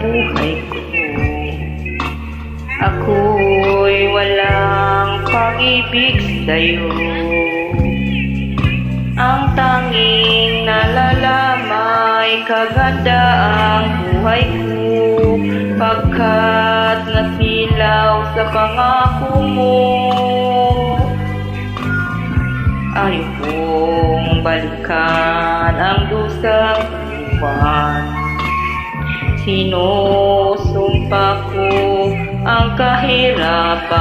buhay ko Ako'y walang pag-ibig sa'yo. Ang tanging nalalamay kaganda ang buhay ko Pagkat nasilaw sa pangako mo. Ayaw kong balikan ang dusang buwan Sinusumpa ko ang kahirapan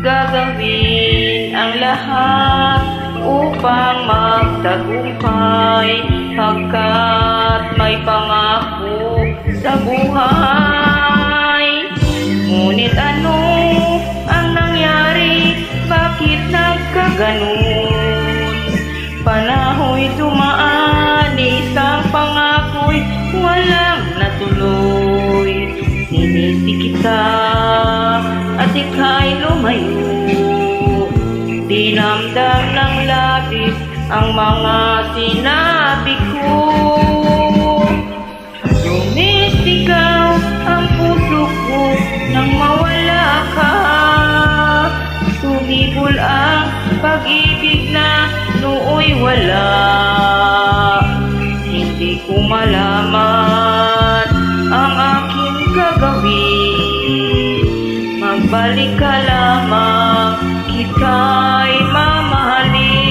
Gagawin ang lahat upang magtagumpay Pagkat may pangako sa buhay Ngunit ano ang nangyari? Bakit nagkaganon? Walang natuloy Sinisi kita at ika'y lumayo. Dinamdam ng labis ang mga sinabi ko. Sumisigaw ang puso ko nang mawala ka. Sumibol ang pag-ibig na nooy wala. Hindi ko malaman Magbalik ka lamang, kita'y mamahalin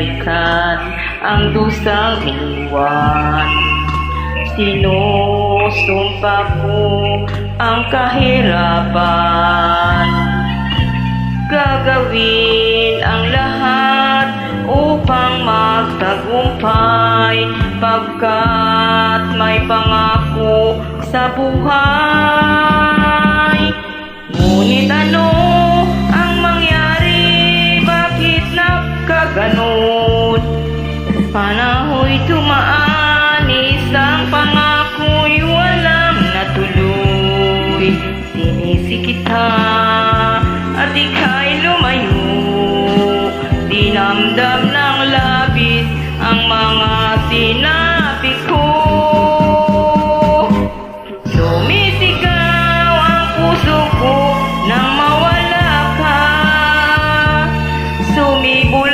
balikan ang dusang iwan. Sinusumpa ko ang kahirapan. Gagawin ang lahat upang magtagumpay. Pagkat may pangako sa buhay. Ngunit ano Panahoy tumaan, isang pangako'y walang natuloy. Sinisi kita at ika'y lumayo. Dinamdam ng labis ang mga sinabi ko. Sumisigaw ang puso nang mawala ka. Sumibol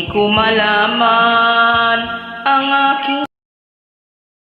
Hindi ko malaman